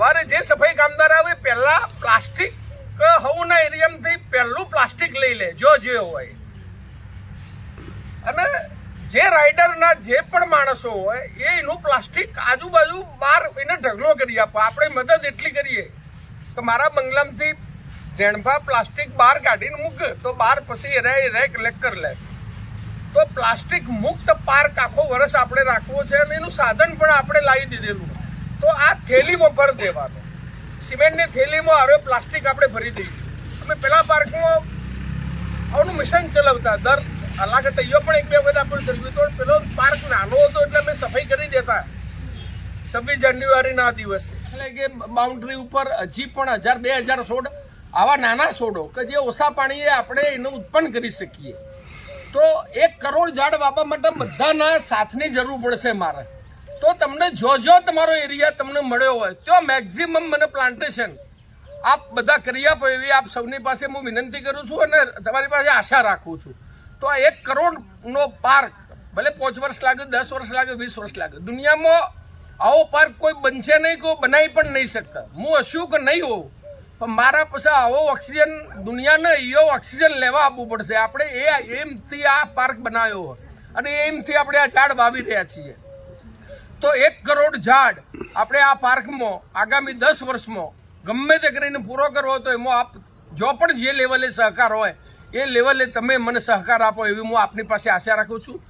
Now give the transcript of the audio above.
મારે જે સફાઈ કામદાર આવે પહેલા પ્લાસ્ટિક હવના એરિયામાંથી પહેલું પ્લાસ્ટિક લઈ લે, જો જે હોય. અને જે રાઇડરના જે પણ માણસો હોય, એ એનું પ્લાસ્ટિક આજુબાજુ બહાર એને ઢગલો કરી આપો. આપણે મદદ એટલી કરીએ કે મારા બંગલામાંથી જેણભા પ્લાસ્ટિક બહાર કાઢીને મૂકે, તો બહાર પછી એ રહે કલેક્ટ કરી લેશે તો પ્લાસ્ટિક મુક્ત પાર્ક આખો વર્ષ આપણે રાખવો છે અને એનું સાધન પણ આપણે લાવી દીધેલું. તો આ થેલીમાં ભર દેવાનો. સિમેન્ટની થેલીમાં હવે પ્લાસ્ટિક આપણે ભરી દઈશું. અમે પેલા પાર્કમાં આવનું મિશન ચલાવતા દર અલાક તૈયો પણ એક બે વખત આપણે ચલાવ્યું તો પેલો પાર્ક નાનો હતો એટલે અમે સફાઈ કરી દેતા. છવ્વીસ જાન્યુઆરીના દિવસે. એટલે કે બાઉન્ડ્રી ઉપર હજી પણ હજાર, બે હજાર છોડ, આવા નાના છોડો કે જે ઓછા પાણીએ આપણે એનું ઉત્પન્ન કરી શકીએ. તો એક કરોડ ઝાડ વાવવા માટે બધાના સાથની જરૂર પડશે મારે. તો તમને જો જો તમારો એરિયા તમને મળ્યો હોય, તો મેક્ઝિમમ મને પ્લાન્ટેશન આપ બધા કરી આપો એવી આપ સૌની પાસે હું વિનંતી કરું છું અને તમારી પાસે આશા રાખું છું. તો આ એક કરોડનો પાર્ક ભલે પાંચ વર્ષ લાગે, દસ વર્ષ લાગે, વીસ વર્ષ લાગે, દુનિયામાં આવો પાર્ક કોઈ બનશે નહીં, કોઈ બનાવી પણ નહીં શકતા. હું હશું કે નહીં હોઉં, પણ મારા પાસે આવો ઓક્સિજન દુનિયાને એવો ઓક્સિજન લેવા આપવું પડશે. આપણે એ, એમથી આ પાર્ક બનાવ્યો અને એમથી આપણે આ ઝાડ વાવી રહ્યા છીએ. તો એક કરોડ ઝાડ આપણે આ પાર્કમાં આગામી દસ વર્ષમાં ગમે તે કરીને પૂરો કરવો તો એમાં આપ જો પણ જે લેવલે સહકાર હોય, એ લેવલે તમે મને સહકાર આપો એવી હું આપની પાસે આશા રાખું છું.